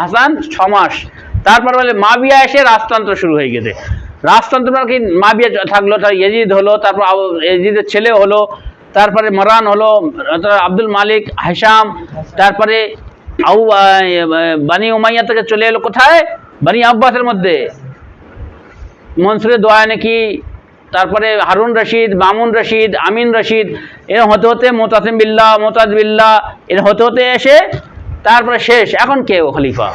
হাসান ছ মাস তারপর বলে মাবিয়া এসে রাজতন্ত্র শুরু হয়ে গেছে। রাজতন্ত্র মানে কি? মাবিয়া থাকল, তার ইয়েজিদ হলো, তারপর ইয়েজিদের ছেলে হলো, তারপরে মরান হলো আব্দুল মালিক, হেসাম, তারপরে আউ বানি উমাইয়া থেকে চলে এলো কোথায়? বানি আব্বাসের মধ্যে। মনসুরে দোয়া নাকি? তারপরে হারুন রশিদ, মামুন রশিদ, আমিন রশিদ, এর হতে হতে মোতাসিম বিল্লাহ, মোতাজ বিল্লা এর হতে হতে এসে তারপরে শেষ। এখন কে খলিফা?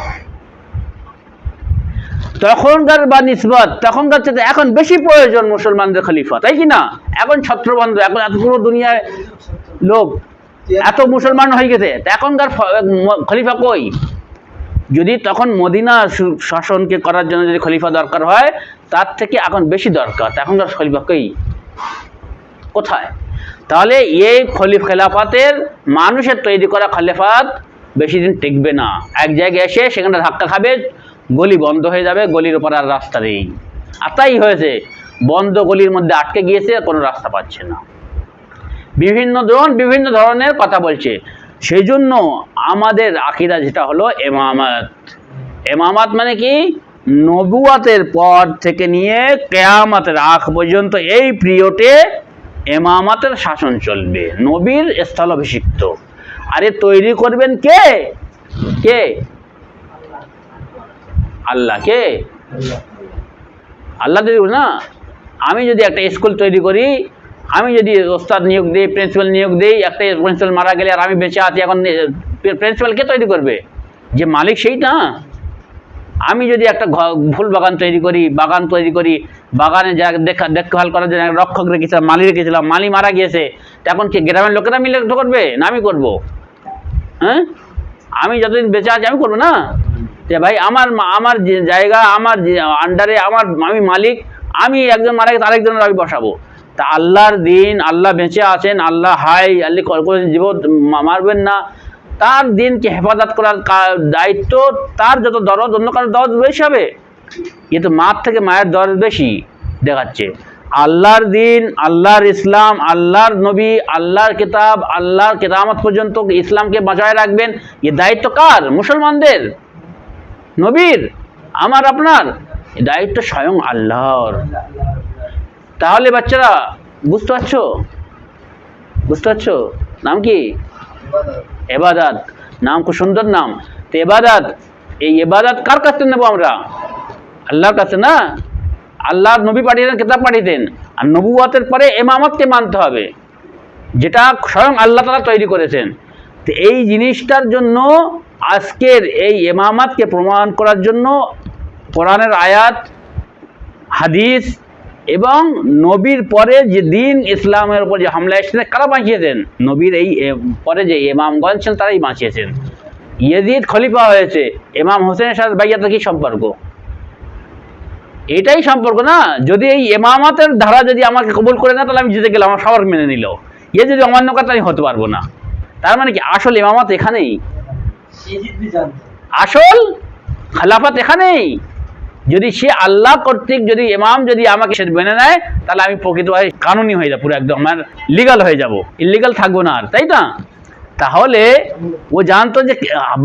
তখনকার বা নিসবত, তখনকার চেয়ে এখন বেশি প্রয়োজন মুসলমানদের খলিফা, তাই কি না? এখন ছত্রবন্ধ, এখন এত পুরো দুনিয়ায় লোক, এত মুসলমান হয়ে গেছে এখনকার খলিফা কই? যদি তখন মদিনা শাসনকে করার জন্য যদি খলিফা দরকার হয়, তার থেকে এখন বেশি দরকার এখনকার খলিফা কই? কোথায়? তাহলে এই খলিফ খেলাফাতের মানুষের তৈরি করা খলিফাত বেশি দিন টিকবে না। এক জায়গায় এসে সেখানে ধাক্কা খাবে, গলি বন্ধ হয়ে যাবে, গলির ওপর আর রাস্তা নেই। আর তাই হয়েছে, বন্ধ গলির মধ্যে আটকে গিয়েছে, কোনো রাস্তা পাচ্ছে না। বিভিন্ন জন বিভিন্ন ধরনের কথা বলছে। সেই জন্য আমাদের আকিদা যেটা হলো এমামাত। এমামাত মানে কি? নবুয়াতের পর থেকে নিয়ে কেয়ামাতের আখ পর্যন্ত এই পিরিয়ডে এমামাতের শাসন চলবে। নবীর স্থলাভিষিক্ত। আরে তৈরি করবেন কে? কে? আল্লাহ। কে? আল্লাহ তৈরি না, আমি যদি একটা স্কুল তৈরি করি, আমি যদি ওস্তাদ নিয়োগ দিই, প্রিন্সিপাল নিয়োগ দিই, একটা প্রিন্সিপাল মারা গেলে আর আমি বেঁচে আছি, এখন প্রিন্সিপাল কে তৈরি করবে? যে মালিক সেই না। আমি যদি একটা ফুল বাগান তৈরি করি, বাগান তৈরি করি, বাগানে যা দেখা, দেখভাল করার জন্য রক্ষক রেখেছিলাম, মালি রেখেছিলাম, মালি মারা গিয়েছে এখন কি গ্রামের লোকেরা মিলে করবে? না, আমি করব। হ্যাঁ? আমি যতদিন বেঁচে আছি, আমি করব না? যে ভাই, আমার আমার জায়গা, আমার আন্ডারে আমার আমি মালিক, আমি একজন মারা গেছে আরেকজনের আমি বসাবো। তা আল্লাহর দিন, আল্লাহ বেঁচে আছেন, আল্লাহ হাই আল্লাহ করে জীব মা- মারবেন না। তার দিনকে হেফাজত করার দায়িত্ব, তার যত দরদ, অন্য কারোর দরদ বেশি হবে। কিন্তু মার থেকে মায়ের দরদ বেশি দেখাচ্ছে। আল্লাহর দিন, আল্লাহর ইসলাম, আল্লাহর নবী, আল্লাহর কিতাব, আল্লাহর কেতামত পর্যন্ত ইসলামকে বাঁচায় রাখবেন। এ দায়িত্ব কার? মুসলমানদের। নবীর, আমার, আপনার। এ দায়িত্ব স্বয়ং আল্লাহর। তাহলে বাচ্চারা, বুঝতে পারছ? বুঝতে পারছ? নাম কি? এবাদাত। নাম খুব সুন্দর নাম। তো এবাদাত, এই এবাদাত কার কাছে নেব আমরা? আল্লাহর কাছে না? আল্লাহর নবী পাঠিয়েছেন, কিতাব পাঠিয়েছেন। আর নবুয়াতের পরে এমামতকে মানতে হবে। যেটা স্বয়ং আল্লাহ তালা তৈরি করেছেন। তো এই জিনিসটার জন্য আজকের এই এমামাতকে প্রমাণ করার জন্য কোরআনের আয়াত, হাদিস এবং নবীর পরে যে দিন ইসলামের উপর যে হামলা এসেছে, কারা বাঁচিয়েছেন? নবীর এই পরে যে ইমামগঞ্জ ছিলেন, তারাই বাঁচিয়েছেন। ইয়েজিদ খলিফা হয়েছে। ইমাম হোসেনের সাথে বাইয়াতের কি সম্পর্ক? এটাই সম্পর্ক না। যদি এই এমামাতের ধারা যদি আমাকে কবুল করে না তাহলে আমি জিতে গেলাম, আমার সবার মেনে নিল। এ যদি অমান্য করে আমি হতে পারব না। তার মানে কি, আসল এমামাত এখানেই? আসল খেলাফত এখানেই? যদি সে আল্লাহ কর্তৃক যদি ইমাম যদি আমাকে সে মেনে নেয়, তাহলে আমি প্রকৃতভাবে কানুনি হয়ে যাব, পুরো একদম আমার লিগাল হয়ে যাব। ইলিগাল থাকব না আর, তাই না? তাহলে ও জানতো যে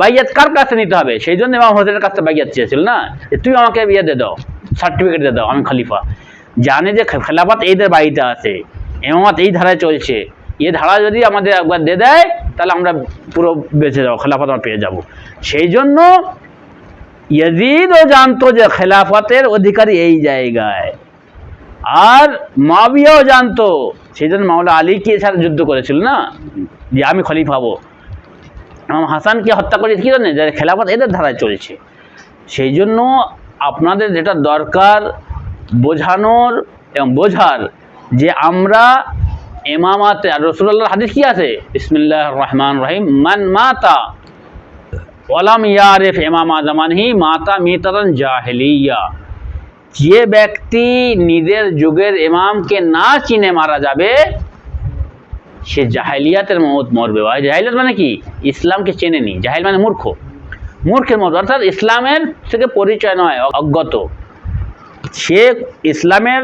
বাইয়াত কার কাছে নিতে হবে? সেই জন্য ইমাম হোসেনের কাছে বাইয়াত চেয়েছিল না? তুই আমাকে ইয়ে দিয়ে দাও। সার্টিফিকেট দিয়ে দাও, আমি খলিফা। জানে যে খেলাফত এইদের বাড়িতে আছে, এমামত এই ধারায় চলছে। এ ধারা যদি আমাদের একবার দিয়ে দেয়, তাহলে আমরা পুরো বেঁচে যাব, খেলাফত আমরা পেয়ে যাব। সেই জন্য ইয়াজিদও জানতো যে খেলাফতের অধিকারী এই জায়গায়। আর মাবিয়াও জানতো, সেই জন্য মাওলা আলীকে সাথে যুদ্ধ করেছিল না? যে আমি খলিফা হব। ইমাম হাসানকে হত্যা করে কি জানেন যে খেলাফত এদের ধারায় চলছে। সেই জন্য আপনাদের যেটা দরকার বোঝানোর এবং বোঝার যে আমরা এমামাতে আর রসুল্লাহর হাদিস কি আছে? বিসমিল্লাহ রহমান রহিম। মান মাতা ওলাম ইয়ারেফ এমামা জামানহি মাতা মিতারান জাহেলিয়া। যে ব্যক্তি নিজের যুগের ইমামকে না চিনে মারা যাবে, সে জাহেলিয়াতের মত মরবে। জাহেলিয়াত মানে কি? ইসলামকে চেনেনি। জাহেল মানে মূর্খ। মূর্খের মত। অর্থাৎ ইসলামের থেকে পরিচয় নয়, অজ্ঞত। সে ইসলামের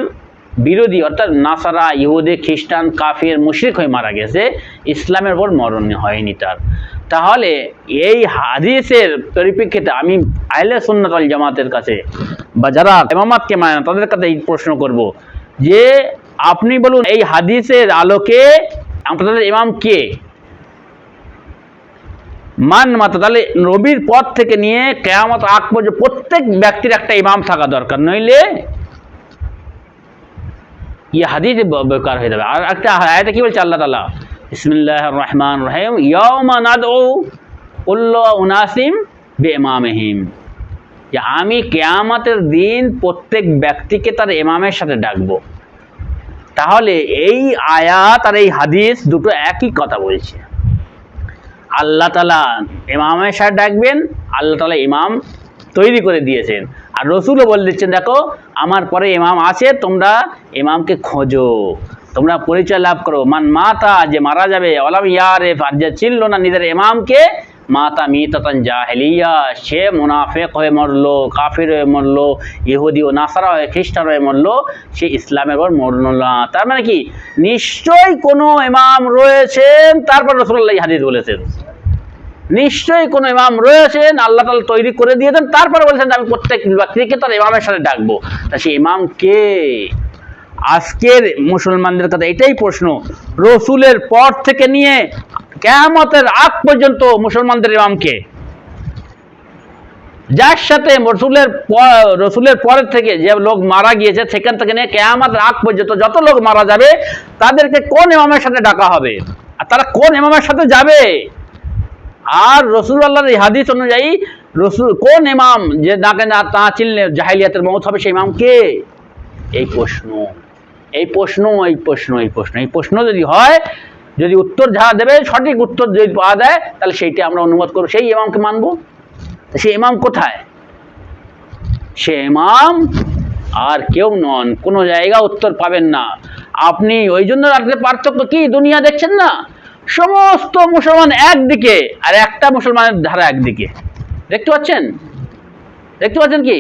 বিরোধী, অর্থাৎ নাসারা, ইহুদি, খ্রিস্টান, কাফির, মুশরিক হয়ে মারা গেছে। ইসলামের উপর মরণ হয়নি তার। তাহলে এই হাদিসের পরিপ্রেক্ষিতে আমি আহলে সুন্নাত ওয়াল জামাতের কাছে বা যারা এমামাতকে মানে না, তাদের কাছে এই প্রশ্ন করব যে, আপনি বলুন এই হাদিসের আলোকে আপনাদের ইমাম কে? মান মাতা, তাহলে নবীর পথ থেকে নিয়ে কেয়ামত আগ পর্যন্ত প্রত্যেক ব্যক্তির একটা ইমাম থাকা দরকার। নইলে ইয়ে হাদিস বেকার হয়ে যাবে। আর একটা আয়াতে কি বলছে আল্লাহ তালা ইসমিল্লাহ রহমান রহিম। ইয়মা নাদউ উল্লা উনাসিম বে ইমামহিম যে আমি কেয়ামতের দিন প্রত্যেক ব্যক্তিকে তার ইমামের সাথে ডাকবো। তাহলে এই আয়াত আর এই হাদিস দুটো একই কথা বলছে। আল্লাহ তালা ইমামের সাথে ডাকবেন, আল্লাহ তালা ইমাম তৈরি করে দিয়েছেন। আর রসুলও বলে দিচ্ছেন, দেখো, আমার পরে ইমাম আছে, তোমরা ইমামকে খোঁজো, তোমরা পরিচয় লাভ করো। মান মাতা, যে মারা যাবে, অলাম ইয়ারে আর যে চিনল না নিজের ইমামকে মাতা মিতাতান জাহেলিয়া, সে মুনাফেক হয়ে মরলো, কাফির হয়ে মরলো, ইহুদি ও নাসারা হয়ে খ্রিস্টান হয়ে মরলো, সে ইসলামের পর মরল না। তার মানে কি? নিশ্চয়ই কোনো ইমাম রয়েছেন, তারপর রসুল্লাহ হাদিস বলেছেন। নিশ্চয়ই কোনো ইমাম রয়েছেন, আল্লাহ তালা তৈরি করে দিয়েছেন, তারপরে বলেছেন, আমি প্রত্যেক ব্যক্তিকে তার ইমামের সাথে ডাকবো। তা সেই ইমাম কে? আজকের মুসলমানদের কাছে এটাই প্রশ্ন। রসুলের পর থেকে নিয়ে কেয়ামতের আগ পর্যন্ত মুসলমানদের ইমাম কে? যার সাথে রসুলের রসুলের পরের থেকে যে লোক মারা গিয়েছে, সেখান থেকে নিয়ে কেয়ামতের আগ পর্যন্ত যত লোক মারা যাবে, তাদেরকে কোন ইমামের সাথে ডাকা হবে? আর তারা কোন ইমামের সাথে যাবে? আর রসুল আল্লাহর এই হাদিস অনুযায়ী রসুল, কোন ইমাম যে নাকে না, তা চিনলে জাহিলিয়াতের মত হবে সেই ইমাম কে? এই প্রশ্ন। এই প্রশ্ন এই প্রশ্ন এই প্রশ্ন এই প্রশ্ন যদি হয় যদি উত্তর যাহা দেবে, সঠিক উত্তর যদি পাওয়া যায়, তাহলে সেইটা আমরা অনুবাদ করব। সেই ইমামকে মানবো? সেই ইমাম কোথায়? সে ইমাম আর কেউ নন, কোনো জায়গা উত্তর পাবেন না। আপনি ওই জন্য রাত্রে পার্থক্য কি? দুনিয়া দেখছেন না? সমস্ত মুসলমান একদিকে, আর একটা মুসলমানের ধারা একদিকে। দেখতে পাচ্ছেন? দেখতে পাচ্ছেন কি?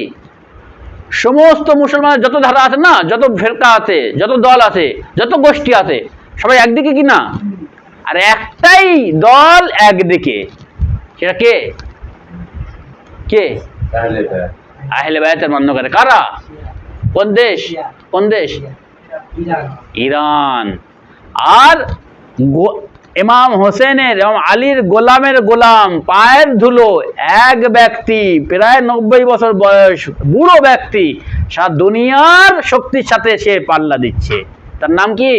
সমস্ত মুসলমানের যত ধারা আছে না, যত ফেরকা আছে, যত দল আছে, যত গোষ্ঠী আছে সবাই একদিকে কি না? আর একটাই দল একদিকে। সেটা কে? কে? আহলে বায়াতের মান্য করে? কারা কোন দেশ? কোন দেশ? ইরান। আর ইমাম হোসেনের এবং আলীর গোলামের গোলাম পায়ের ধুলো এক ব্যক্তি প্রায় নব্বই বছর বয়স বুড়ো ব্যক্তি সারা দুনিয়ার শক্তির সাথে সে পাল্লা দিচ্ছে। তার নাম কি?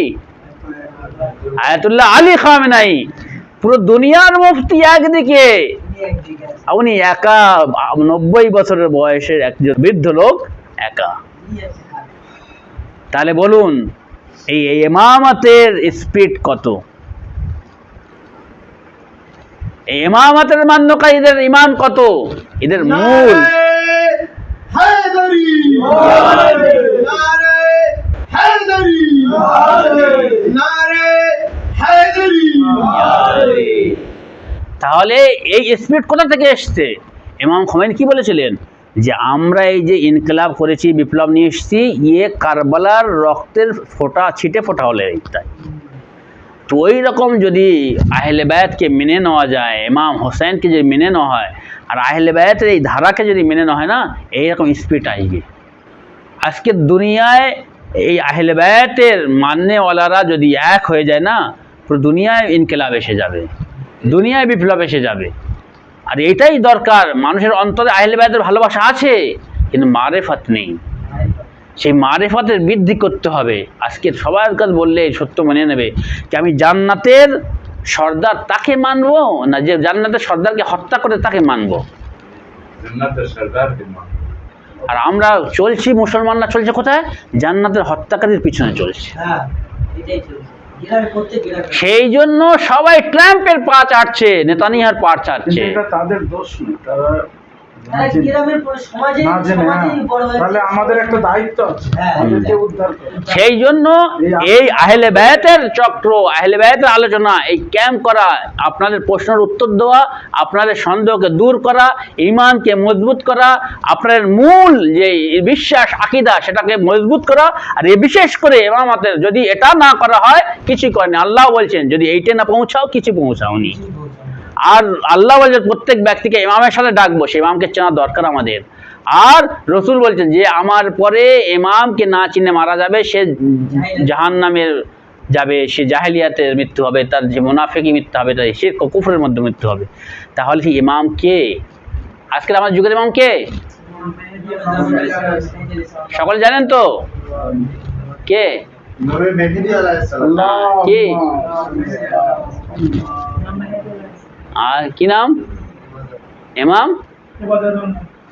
আয়াতুল্লাহ আলী খামেনাই, পুরো দুনিয়ার মুফতি একদিকে। উনি একা, নব্বই বছরের বয়সের একজন বৃদ্ধ লোক, একা। তাহলে বলুন, এই ইমামাতের স্পিড কত? এই ইমামাতের মান্যকারীদের ইমান কত? এদের মূল। হায়দারি। নারে হায়দারি। তাহলে এই স্পিড কোথা থেকে এসছে? ইমাম খোমেন কি বলেছিলেন? যে আমরা এই যে ইনকলাব করেছি বিপ্লব নিয়ে এসেছি ইয়ে কারবালার রক্তের ফোঁটা ছিটে ফোটা হলে ইত্যাদি তো ওই রকম যদি আহলে বায়াতকে মেনে নেওয়া যায় ইমাম হোসেনকে যদি মেনে নেওয়া হয় আর আহলে বায়াতের এই ধারাকে যদি মেনে নেওয়া হয় না এইরকম স্পিড আসবে। আজকে দুনিয়ায় এই আহলে বায়াতের মান্যওয়ালারা যদি এক হয়ে যায় না, পুরো দুনিয়ায় ইনকেলাব এসে যাবে। দুনিয়ায় বিপ্লব এসে যাবে। আর এটাই দরকার। মানুষের অন্তরে আহলে বায়াতের ভালোবাসা আছে, কিন্তু মারেফাত নেই। সেই মারেফাতের বৃদ্ধি করতে হবে। আজকে সবার কাছে বললে সত্য মেনে নেবে যে আমি জান্নাতের সর্দার তাকে মানবো না যে জান্নাতের সর্দারকে হত্যা করে তাকে মানবো। জান্নাতের সরদার কে মান আর আমরা চলছি মুসলমানরা চলছে কোথায়? জান্নাতের হত্যাকারীর পিছনে চলছে। হ্যাঁ সেই জন্য সবাই ট্রাম্পের পা চাটছে নেতানিহার পা চাটছে। তাদের দোষ নয় তারা তারা না জেনে- গ্রামের পরে সমাজে না জেনে হ্যাঁ। তাহলে আমাদের একটা দায়িত্ব আছে। হ্যাঁ। আমাদেরকে উদ্ধার করা। সেই জন্য এই আহলে ব্যয়েতের চক্র আহলে ব্যয়েতের আলোচনা এই ক্যাম্প করা আপনাদের প্রশ্নের উত্তর দেওয়া আপনাদের সন্দেহকে দূর করা ইমানকে মজবুত করা আপনাদের মূল যে বিশ্বাস আকিদা সেটাকে মজবুত করা আর এ বিশেষ করে এমামাতের যদি এটা না করা হয় কিছুই করেনি আল্লাহ বলছেন যদি এইটা না পৌঁছাও কিছু পৌঁছাওনি। আর আল্লাহ বলছে প্রত্যেক ব্যক্তিকে ইমামের সাথে ডাকবো সে ইমামকে চেনা দরকার আমাদের। আর রসুল বলছেন যে আমার পরে ইমামকে না চিনে মারা যাবে সে জাহান নামের যাবে সে জাহেলিয়াতের মৃত্যু হবে তার যে মুনাফেকি মৃত্যু হবে তাই সে কুফরের মধ্যে মৃত্যু হবে। তাহলে কি ইমাম কে? আজকের আমার যুগের ইমাম কে? সকলে জানেন তো? কে? নবী মেহেদি আলাইহিস সালাম। কি? আর কি নাম? ইমাম?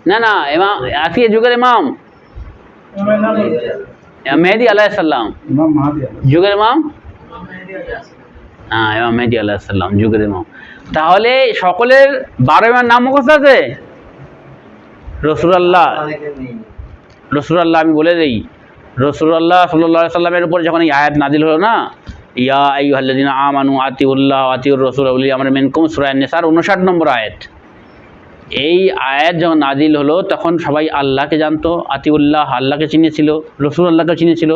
না না ইমাম আজকের যুগের ইমাম। মেহেদি মাহাদি আলাইহিস যুগের ইমাম? হ্যাঁ ইমাম মেহেদি আলাহ সাল্লাম যুগের ইমাম। তাহলে সকলের বারো ইমার নাম মুখস্থ আছে? রসুলাল্লাহ। রসুলাল্লাহ আমি বলে দিই। রসুলাল্লাহ সাল্লাহ সাল্লামের উপর যখন এই আয়াত নাজিল হলো না ইয়া আইহাল্লাদিন আমানু আতিউল্লাহ আতিউর রসুল উলি আমার মেনকুম সুরায় নেসার উনষাট নম্বর আয়াত। এই আয়াত যখন নাজিল হলো, তখন সবাই আল্লাহকে জানতো, আতিউল্লাহ আল্লাহকে চিনেছিল রসুল আল্লাহকে চিনেছিল,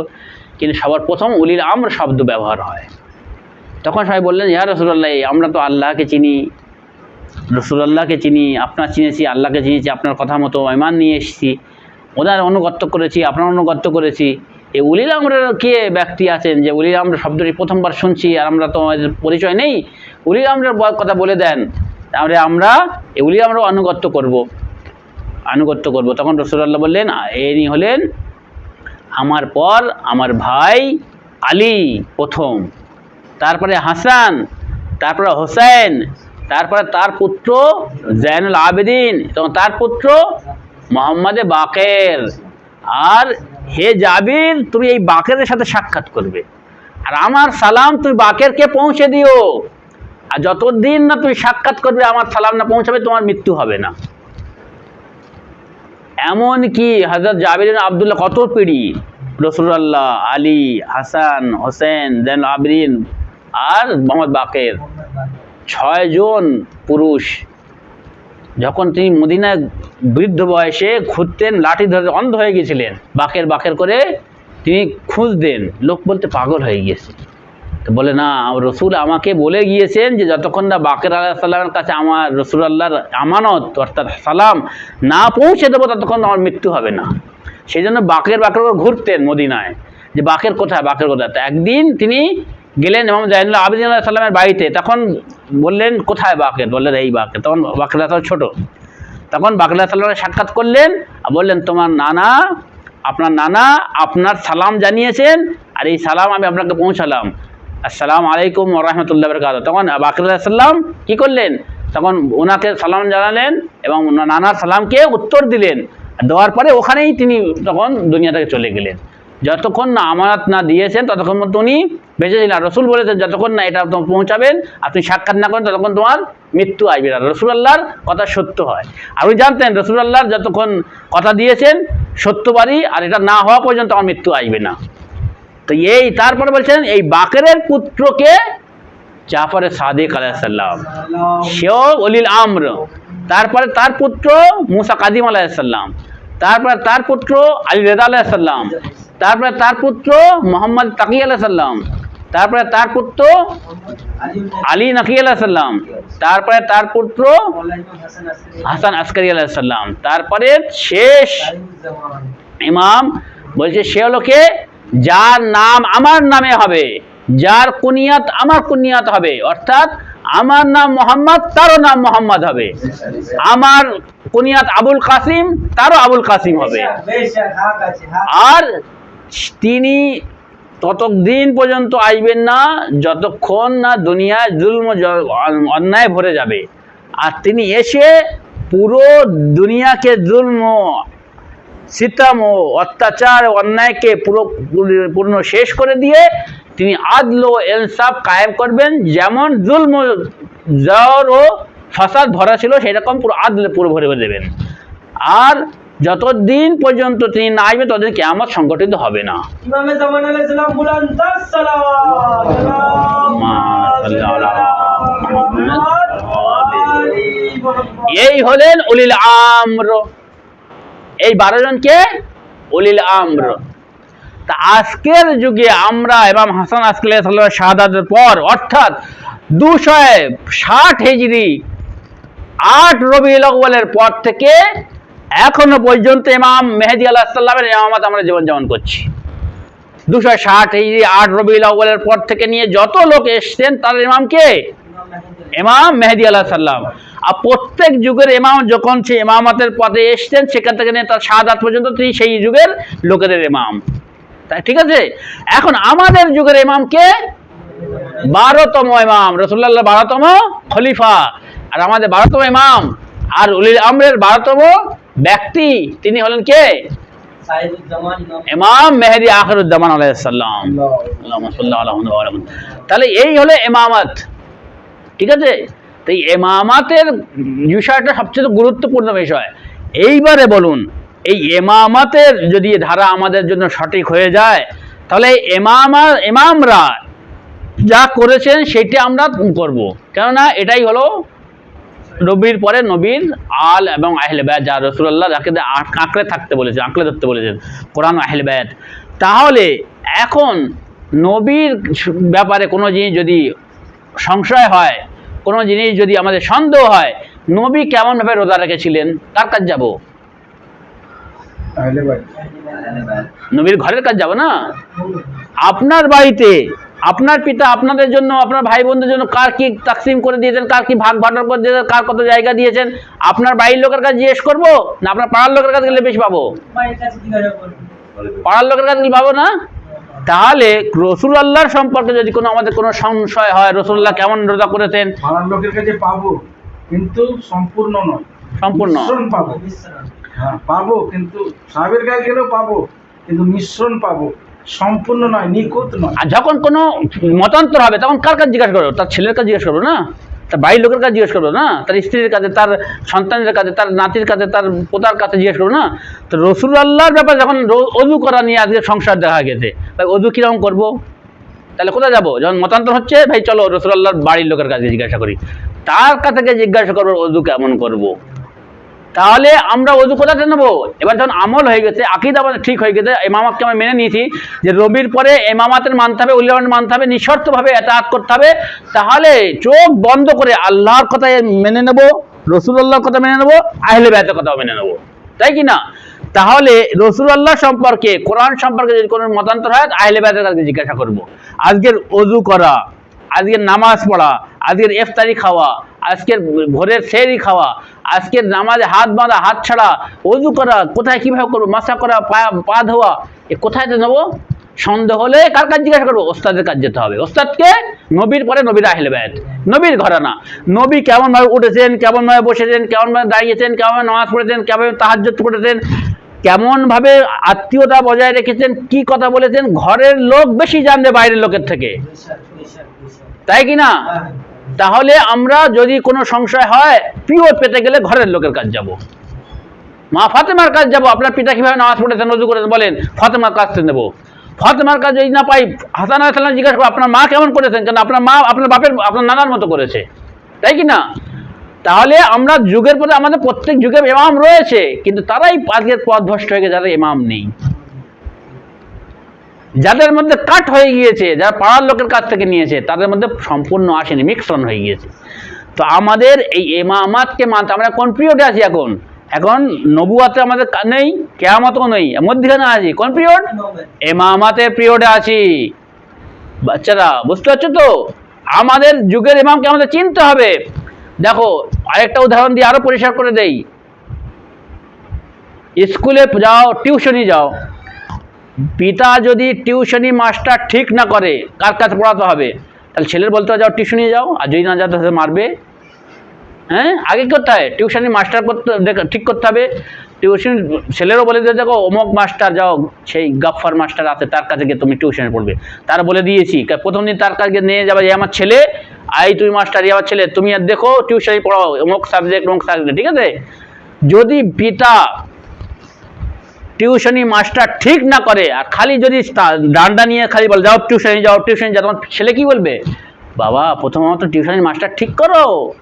কিন্তু সবার প্রথম উলিল আমর শব্দ ব্যবহার হয়। তখন সবাই বললেন, ইয়া রসুল্লাহ আমরা তো আল্লাহকে চিনি, রসুলাল্লাহকে চিনি, আপনার চিনেছি, আল্লাহকে চিনেছি, আপনার কথা মতো ইমান নিয়ে এসেছি, ওনার অনুগত্য করেছি, আপনার অনুগত্য করেছি। এই উলিল আমরের কে ব্যক্তি আছেন যে উলিল আমরা শব্দটি প্রথমবার শুনছি আর আমরা তো আমাদের পরিচয় নেই? উলিল আমরের কথা বলে দেন। তাহলে আমরা এই উলিল আমরা আনুগত্য করব। আনুগত্য করব। তখন রসুল্লাহ বললেন এনি হলেন আমার পর, আমার ভাই আলী প্রথম। তারপরে হাসান, তারপরে হোসেন তারপরে তার পুত্র জয়নুল আবেদিন এবং তার পুত্র মোহাম্মদে বাকের। আর হে জাবির তুমি এই বাকেরের সাথে সাক্ষাৎ করবে। আর আমার সালাম তুমি বাকেরকে পৌঁছে দিও। আর যতদিন না তুমি সাক্ষাৎ করবে, আমার সালাম না পৌঁছাবে, তোমার মৃত্যু হবে না। এমন কি হজরত জাবির আবদুল্লাহ কত পিড়ি? রসুল্লাহ আলী, হাসান, হোসেন জেন আবরিন আর মোহাম্মদ বাকের। ছয়জন পুরুষ। যখন তিনি মদিনায় বৃদ্ধ বয়সে ঘুরতেন, লাঠি ধরে অন্ধ হয়ে গিয়েছিলেন। বাকের বাকের করে তিনি খুঁজতেন লোক বলতে পাগল হয়ে গিয়েছে। তো বলে, না রসুল আমাকে বলে গিয়েছেন যে, যতক্ষণ না বাকের আল্লাহ সাল্লামের কাছে আমার রসুল আল্লাহর আমানত, অর্থাৎ সালাম না পৌঁছে দেবো, ততক্ষণ আমার মৃত্যু হবে না। সেই জন্য বাকের বাকের করে ঘুরতেন মদিনায়। যে, বাকের কোথায়? বাকের কোথায়? তো একদিন তিনি গেলেন এবং জাইনুল আবিদিন আলাহ সাল্লামের বাড়িতে। তখন বললেন, কোথায় বাকের? বললেন, এই বাকের। তখন বাকের আলাহ ছোটো। তখন বাকলা সাল্লামের সাক্ষাৎ করলেন, আর বললেন, তোমার নানা, আপনার নানা আপনার সালাম জানিয়েছেন, আর এই সালাম আমি আপনাকে পৌঁছালাম। আসসালামু আলাইকুম রহমতুল্লাহ বরকাত তখন বাকরুল্লাহ সাল্লাম কী করলেন? তখন ওনাকে সালাম জানালেন এবং নানার সালামকে উত্তর দিলেন। দেওয়ার পরে ওখানেই তিনি তখন দুনিয়া থেকে চলে গেলেন। যতক্ষণ না আমানত না দিয়েছেন, ততক্ষণ মতো উনি বেঁচে ছিলেন আর রসুল বলেছেন, যতক্ষণ না এটা তোমার পৌঁছাবেন আপনি সাক্ষাৎ না করেন ততক্ষণ তোমার মৃত্যু আসবে না। রসুল আল্লাহর কথা সত্য হয়। আর উনি জানতেন রসুল আল্লাহর যতক্ষণ কথা দিয়েছেন, সত্যবাদী, আর এটা না হওয়া পর্যন্ত আমার মৃত্যু আসবে না। তো এই, তারপরে বলছেন, এই বাকেরের পুত্রকে জাফর সাদিক আলাইসাল্লাম সেও অলিল আমর। তারপরে তার পুত্র মুসা কাদিম আলাইসাল্লাম তারপরে তার পুত্র আলী রেদা আলাইসাল্লাম তারপরে তার পুত্র মোহাম্মদ তাকি আলাইসাল্লাম তারপরে তার পুত্র আলী নাকি আলাইসাল্লাম তারপরে তার পুত্র হাসান আসকারি আলাইসাল্লাম তারপরে শেষ ইমাম বলছে সে হলো কে? যার নাম আমার নামে হবে যার কুনিয়াত আমার কুনিয়াত হবে অর্থাৎ আমার নাম মোহাম্মদ তারও নাম মোহাম্মদ হবে। আমার কুনিয়াত আবুল কাসিম তারও আবুল কাসিম হবে। আর তিনি ততদিন পর্যন্ত আসবেন না, যতক্ষণ না দুনিয়ায় জুলম অন্যায় ভরে যাবে। আর তিনি এসে পুরো দুনিয়াকে জুলম সিতাম ও অত্যাচার অন্যায়কে পুরো পূর্ণ শেষ করে দিয়ে তিনি আদল ও ইনসাফ কায়েম করবেন। যেমন জুলম জ্বর ও ফাসাদ ভরা ছিল, সেরকম পুরো আদলে পুরো ভরে দেবেন। আর যতদিন পর্যন্ত তিনি না আসবেন ততদিন কেয়ামত সংগঠিত হবে না। এই হলেন উলিল আম্র। এই বারো জনকে উলিল আম্র। তা আজকের যুগে আমরা এবং হাসান আসকাল শাহাদাতের পর অর্থাৎ দুশো ষাট হেজরি আট রবি পর থেকে এখনও পর্যন্ত ইমাম মেহেদি আল্লাহ সাল্লামের ইমামত আমরা জীবনযাপন করছি। দুশো ষাট হিজড়ি আট রবিউল আউ্বালের পর থেকে নিয়ে যত লোক এসছেন, তার ইমামকে ইমাম মেহেদি আল্লাহ সাল্লাম আর প্রত্যেক যুগের ইমাম যখন সে ইমামতের পথে এসছেন, সেখান থেকে নিয়ে তার সাত আট পর্যন্ত তিনি সেই যুগের লোকেদের ইমাম। তাই ঠিক আছে? এখন আমাদের যুগের ইমামকে বারোতম ইমাম রসুল্লাহ বারোতম খলিফা। আর আমাদের বারোতম ইমাম, আর উলিল আমরের বারোতম ব্যক্তি তিনি হলেন কে? ইমাম। মেহেদি আখরুদ্দামান আলাইসাল্লাম। তাহলে এই হলো এমামাত ঠিক আছে? তো এই এমামাতের বিষয়টা সবচেয়ে গুরুত্বপূর্ণ বিষয়। এইবারে বলুন এই এমামাতের যদি ধারা আমাদের জন্য সঠিক হয়ে যায় তাহলে এমামা ইমামরা যা করেছেন সেটা আমরা করব। কেননা এটাই হলো নবীর পরে নবীর আল এবং আহলে ব্যাত যা রসুল্লাহ যাকে আঁকড়ে থাকতে বলেছেন আঁকড়ে ধরতে বলেছেন কোরআন আহলে ব্যাত। তাহলে এখন নবীর ব্যাপারে কোনো জিনিস যদি সংশয় হয় কোনো জিনিস যদি আমাদের সন্দেহ হয় নবী কেমনভাবে রোজা রেখেছিলেন? কার কাজ যাব? নবীর ঘরের কাজ যাব না? আপনার বাড়িতে আপনার পিতা আপনাদের জন্য আপনার ভাই বোনদের জন্য কার কি তাকসিম করে দিয়েছেন কার কি ভাগ ভাটার করে দিয়েছেন কার কত জায়গা দিয়েছেন আপনার বাড়ির লোকের কাছে জিজ্ঞেস করব না আপনার পাড়ার লোকের কাছে গেলে বেশি পাবো? পাড়ার লোকের কাছে গেলে পাবো না? তাহলে রসুল আল্লাহর সম্পর্কে যদি কোনো আমাদের কোনো সংশয় হয় রসুল্লাহ কেমন রোজা করেছেন? পাড়ার লোকের কাছে পাবো কিন্তু সম্পূর্ণ নয়। সম্পূর্ণ। পাবো। হ্যাঁ পাবো কিন্তু সাহেবের কাছে গেলেও পাবো কিন্তু মিশ্রণ পাবো। সম্পূর্ণ নয়, নিখুঁত নয়। আর যখন কোনো মতান্তর হবে, তখন কার কাছে জিজ্ঞাসা করব? তার ছেলের কাছে জিজ্ঞেস করব না? তার বাড়ির লোকের কাছে জিজ্ঞেস করব না? তার স্ত্রীর কাছে, তার সন্তানের কাছে, তার নাতির কাছে, তার পোতার কাছে জিজ্ঞেস করব না? তো রসুল আল্লাহর ব্যাপারে যখন অজু করা নিয়ে আজকে সংসার দেখা গেছে, ভাই, অজু কীরকম করব? তাহলে কোথায় যাব? যখন মতান্তর হচ্ছে, ভাই, চলো রসুল আল্লাহর বাড়ির লোকের কাছে জিজ্ঞাসা করি। তার কাছে জিজ্ঞাসা করব, অজু কেমন করব? তাহলে আমরা অজু কোথাতে নেব। এবার যখন আমল হয়ে গেছে, আকিদ আমাদের ঠিক হয়ে গেছে এমামাতকে আমরা মেনে নিয়েছি যে রবির পরে এমামাতের মানতে হবে উল্লেমান মানতে হবে, নিঃশর্তভাবে এতাহাত করতে হবে। তাহলে চোখ বন্ধ করে আল্লাহর কথা মেনে নেব রসুল্লাহর কথা মেনে নেব, আহলে ব্যাতের কথাও মেনে নেব। তাই কি না? তাহলে রসুল্লাহ সম্পর্কে, কোরআন সম্পর্কে যদি কোনো মতান্তর হয়, আহলে ব্যাতের কাছে জিজ্ঞাসা করব। আজকের অজু করা আজকের নামাজ পড়া, আজকের ইফতারি খাওয়া, আজকের ভোরের সেরি খাওয়া, আজকের নামাজে হাত বাঁধা, হাত ছাড়া, অজু করা, কোথায় কীভাবে করব, মাসা করা, পা পা ধোয়া, এ কোথায় নেব? সন্দেহ হলে কার কাজ জিজ্ঞাসা করব? ওস্তাদের কাজ যেতে হবে। ওস্তাদকে নবীর পরে নবীর আহলে ব্যাত নবীর ঘরানা। নবী কেমনভাবে উঠেছেন, কেমনভাবে বসেছেন, কেমনভাবে দাঁড়িয়েছেন, কেমনভাবে নামাজ পড়েছেন কেমন তাহাজ্জত করেছেন কেমনভাবে আত্মীয়তা বজায় রেখেছেন, কি কথা বলেছেন, ঘরের লোক বেশি জানবে বাইরের লোকের থেকে। তাই কি না? হ্যাঁ। তাহলে আমরা যদি কোনো সংশয় হয় পিওর পেতে গেলে ঘরের লোকের কাজ যাব। মা ফাতেমার কাজ যাব। আপনার পিতা কীভাবে নামাজ পড়েছেন রজু করেছেন বলেন ফাতেমার কাজ নেব। ফাতেমার কাজ যদি না পাই হাসান আলাইসাল্লাম জিজ্ঞাসা করব আপনার মা কেমন করেছেন কেন আপনার মা আপনার বাপের আপনার নানার মতো করেছে। তাই কি না? তাহলে আমরা যুগের পরে আমাদের প্রত্যেক যুগে ইমাম রয়েছে কিন্তু তারাই আজকের পথ ভ্রষ্ট হয়ে গেছে যারা ইমাম নেই। যাদের মধ্যে কাট হয়ে গিয়েছে, যারা পাড়ার লোকের কাছ থেকে নিয়েছে, তাদের মধ্যে সম্পূর্ণ আসেনি মিক্সন হয়ে গিয়েছে। তো আমাদের এই এমামাতকে মানতে আমরা কোন পিরিয়ডে আছি এখন? এখন নবুয়াতে আমাদের নেই, কেয়ামতও নেই, মধ্যখানে আছি। কোন পিরিয়ড। এমামাতের পিরিয়ডে আছি। বাচ্চারা, বুঝতে পারছ তো? আমাদের যুগের ইমামকে আমাদের চিনতে হবে। দেখো, আরেকটা উদাহরণ দিয়ে আরও পরিষ্কার করে দেই। স্কুলে যাও টিউশনি যাও। পিতা যদি টিউশনি মাস্টার ঠিক না করে, কার কাছে পড়াতে হবে? তাহলে ছেলের বলতে যাও টিউশনি যাও, আর যদি না যাও, তাহলে মারবে। হ্যাঁ? আগে করতে হয়। টিউশনি মাস্টার করতে ঠিক করতে হবে। টিউশন, ছেলেরও বলে দিয়ে দেখো অমুক মাস্টার, যাও, সেই গাফফার মাস্টার আছে, তার কাছে গিয়ে তুমি টিউশনে পড়বে। তার বলে দিয়েছি প্রথম দিন তার কাছে নিয়ে যাবে যে আমার ছেলে, আই তুমি মাস্টার আমার ছেলে, তুমি আর দেখো, টিউশনি পড়াও অমুক সাবজেক্ট অমুক সাবজেক্ট ঠিক আছে? যদি পিতা টিউশনি মাস্টার ঠিক না করে, আর খালি যদি তা- ডান্ডা নিয়ে খালি বলে, যাও টিউশনি যাও টিউশনি, যাও। তোমার ছেলে কি বলবে? বাবা প্রথমত টিউশনি মাস্টার ঠিক করো।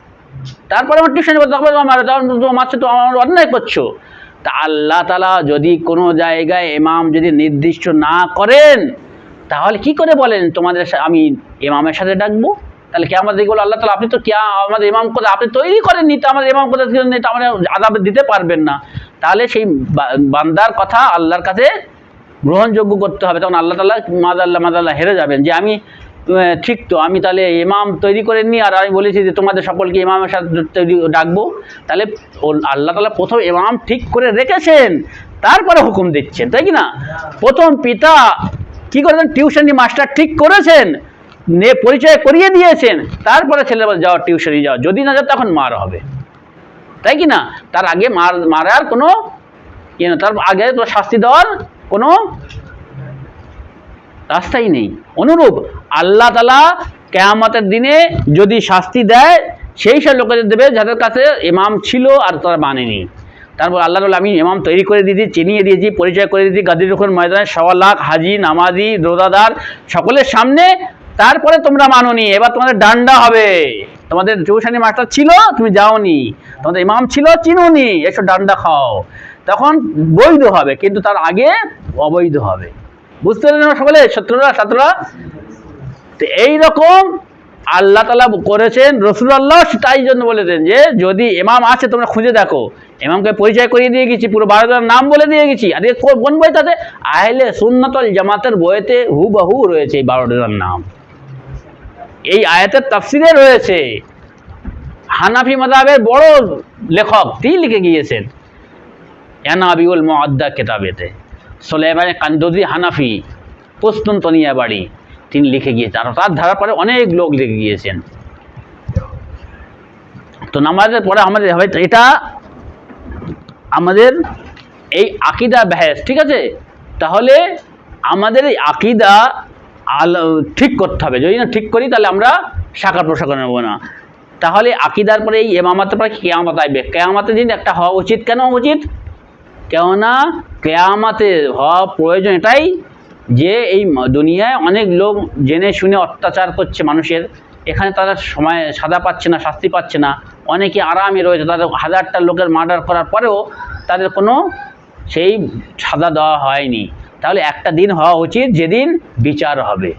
তারপরে আমার টিউশনি করতে হবে তোমার তো আমার অন্যায় করছ। তা আল্লাহ তালা যদি কোনো জায়গায় এমাম যদি নির্দিষ্ট না করেন, তাহলে কি করে বলেন, তোমাদের আমি এমামের সাথে ডাকবো? তাহলে কে আমাদের বলো আল্লাহ তালা আপনি তো কে আমাদের ইমাম কোথায় আপনি তৈরি করেননি তো আমাদের ইমাম নেই তো আমাদের আদাব দিতে পারবেন না। তাহলে সেই বান্দার কথা আল্লাহর কাছে গ্রহণযোগ্য করতে হবে। তখন আল্লাহ তালা মাদাল্লাহ মাদাল্লাহ হেরে যাবেন যে আমি ঠিক তো, আমি তাহলে ইমাম তৈরি করে নিই আর আমি বলেছি যে তোমাদের সকলকে ইমামের সাথে তৈরি ডাকবো। তাহলে আল্লাহ তালা প্রথম ইমাম ঠিক করে রেখেছেন, তারপরে হুকুম দিচ্ছেন, তাই কি না? প্রথম পিতা কি করেছেন? টিউশনি মাস্টার ঠিক করেছেন নে, পরিচয় করিয়ে দিয়েছেন, তারপরে ছেলে যাওয়া টিউশনি যাওয়া যদি না যাও, তখন মার হবে। তাই কি না? তার আগে মার, মারার কোনো ইয়ে না তার আগে তো শাস্তি দেওয়ার কোনো রাস্তাই নেই। অনুরূপ আল্লাহ তালা কেয়ামতের দিনে যদি শাস্তি দেয়, সেই সব লোকেদের দেবে যাদের কাছে ইমাম ছিল আর তারা মানেনি। তারপর আল্লাহ তাআলা আমি ইমাম তৈরি করে দিয়েছি, চিনিয়ে দিয়েছি, পরিচয় করে দিয়েছি। গাদির রুখন ময়দানে সওয়া লাখ, হাজি, নামাজি, রোজাদার, সকলের সামনে তারপরে তোমরা মানোনি, এবার তোমাদের ডান্ডা হবে। তোমাদের টিউশনি মাস্টার ছিল, তুমি যাওনি। তোমাদের ইমাম ছিল, চিনোনি এসব ডান্ডা খাও। তখন বৈধ হবে, কিন্তু তার আগে অবৈধ হবে। বুঝতে পারলেন সকলে ছাত্ররা ছাত্ররা তো এইরকম আল্লাহ তালা করেছেন রসুল আল্লাহ তাই জন্য বলেছেন যে, যদি এমাম আছে, তোমরা খুঁজে দেখো। এমামকে পরিচয় করিয়ে দিয়ে গেছি, পুরো বারো জনের নাম বলে দিয়ে গেছি। আর কোন বইতে আছে? আহলে সুন্নতল জামাতের বইতে হুবহু রয়েছে এই বারো জনের নাম। এই আয়াতের তাফসিরে রয়েছে। হানাফি মাদাবের বড় লেখক, তিনি লিখে গিয়েছেন এনাবিউল মুআদ্দা কেতাবেতে। সোলেমান কান্দদি হানাফি, কুস্তন্তনিয়া বাড়ি, তিনি লিখে গিয়েছেন। আর তার ধারার পরে অনেক লোক লিখে গিয়েছেন। তো নামাজের পরে আমাদের এটা আমাদের এই আকিদা ব্যাস ঠিক আছে? তাহলে আমাদের এই আকিদা আল, ঠিক করতে হবে। যদি না ঠিক করি, তাহলে আমরা শাখা প্রশাখা নেব না। তাহলে আকিদার পরে এই এমামাতের পরে কেয়ামত আসবে কেয়ামতের দিন একটা হওয়া উচিত। কেন উচিত? কেননা কেয়ামাতে হওয়া প্রয়োজন এটাই যে এই দুনিয়ায় অনেক লোক জেনে শুনে অত্যাচার করছে মানুষের। এখানে তারা সময় সাদা পাচ্ছে না, শাস্তি পাচ্ছে না। অনেকে আরামে রয়েছে। তাদের হাজারটা লোকের মার্ডার করার পরেও তাদের কোনো সেই সাজা দেওয়া হয়নি। তাহলে একটা দিন হওয়া উচিত যেদিন বিচার হবে।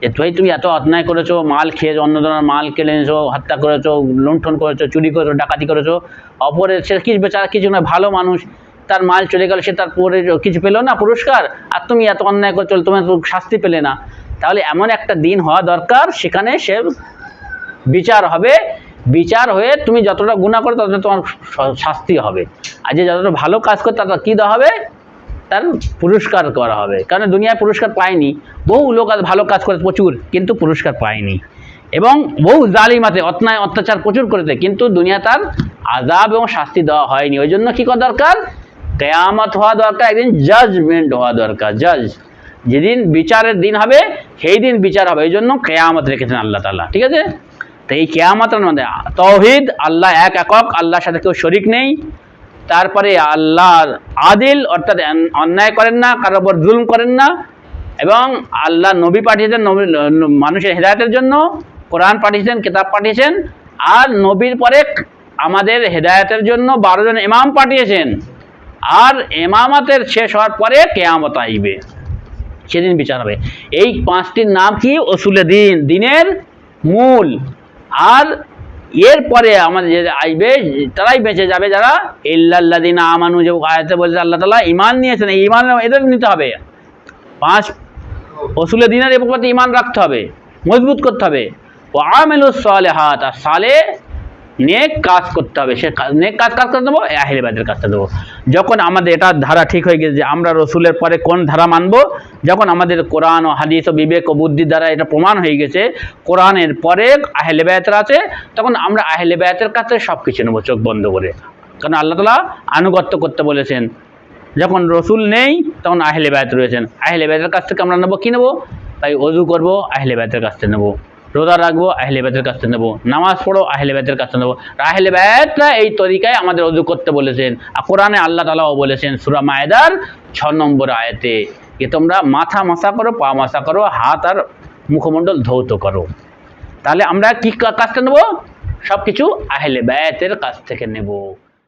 যে তুই, তুমি এত অন্যায় করেছ, মাল খেয়েছো, অন্য ধরনের মাল কেড়ে এনেছো, হত্যা করেছ, লুণ্ঠন করেছ, চুরি করেছ, ডাকাতি করেছ, অপরের সে কিছু বেচারা, কিছু না ভালো মানুষ, তার মাল চলে গেল, সে তার পরে কিছু পেল না, পুরস্কার? আর তুমি এত অন্যায় করছ, তোমার তো শাস্তি পেলে না। তাহলে এমন একটা দিন হওয়া দরকার, সেখানে সে বিচার হবে। বিচার হয়ে তুমি যতটা গুণা করো, ততটা তোমার শাস্তি হবে। আর যে যতটা ভালো কাজ করে, ততটা কী দেওয়া হবে? তার পুরস্কার করা হবে। কারণ দুনিয়ায় পুরস্কার পায়নি। বহু লোক ভালো কাজ করে, প্রচুর, কিন্তু পুরস্কার পায়নি। এবং বহু জালিমাতে অন্যায়, অত্যাচার প্রচুর করেছে, কিন্তু দুনিয়া তার আজাব এবং শাস্তি দেওয়া হয়নি। ওই জন্য কী করা দরকার? কেয়ামত হওয়া দরকার, একদিন জাজমেন্ট হওয়া দরকার জাজ যেদিন বিচারের দিন হবে, সেই দিন বিচার হবে। এই জন্য কেয়ামত রেখেছেন আল্লাহ তাআলা, ঠিক আছে? তো এই কেয়ামতের মধ্যে তৌহিদ আল্লাহ এক একক, আল্লাহর সাথে কেউ শরিক নেই। তারপরে আল্লাহর আদিল অর্থাৎ অন্যায় করেন না, কারোর ওপর জুলম করেন না এবং আল্লাহ নবী পাঠিয়েছেন, নবী, মানুষের হেদায়তের জন্য, কোরআন পাঠিয়েছেন, কিতাব পাঠিয়েছেন, আর নবীর পরে আমাদের হেদায়তের জন্য বারো জন ইমাম পাঠিয়েছেন। আর এমামাতের শেষ হওয়ার পরে কেয়ামত আসবে। সেদিন বিচার হবে। এই পাঁচটির নাম কি? ওসুলে দিন, দিনের মূল। আর এরপরে আমাদের যে আসবে, তারাই বেঁচে যাবে যারা ইল্লাল্লাদিন আমানু, যে আয়াতে বলছে আল্লাহ তালা ইমান নিয়েছেন। এই ইমান এদের নিতে হবে। পাঁচ ওসুলে দিনের এ প্রতি ইমান রাখতে হবে, মজবুত করতে হবে। ও আমেলু সালে হাত আর সালে নেক কাজ করতে হবে। সে নেক কাজ কাজ করতে দেবো আহলেবাদের কাজটা দেবো। যখন আমাদের এটা ধারা ঠিক হয়ে গেছে যে আমরা রসুলের পরে কোন ধারা মানব যখন আমাদের কোরআন ও হাদিস ও বিবেক ও বুদ্ধির দ্বারা এটা প্রমাণ হয়ে গেছে, কোরআনের পরে আহলে বায়াতের আছে, তখন আমরা আহলে বায়াতের কাছে সব কিছু নেব, চোখ বন্ধ করে। কারণ আল্লাহ তালা আনুগত্য করতে বলেছেন। যখন রসুল নেই, তখন আহলে বায়াত রয়েছেন। আহলে বায়াতের কাছ থেকে আমরা নেব, কী নেব? তাই অজু করব, আহলে বায়াতের কাছ থেকে নেব। রোজা রাখব, আহলে বায়াতের কাছ থেকে নেব। নামাজ পড়ো, আহলে বায়াতের কাছ থেকে নেব। আহলে বায়াতরা এই তরিকায় আমাদের অজু করতে বলেছেন। আর কোরআনে আল্লাহ তালাও বলেছেন, সুরা মায়েদার ছ নম্বর আয়াতে। যে তোমরা মাথা মাসা করো পা মাসা করো হাত আর মুখমণ্ডল ধৌত করো তাহলে আমরা কি কাজটা নেব সব কিছু আহলে বায়াতের কাছ থেকে নেব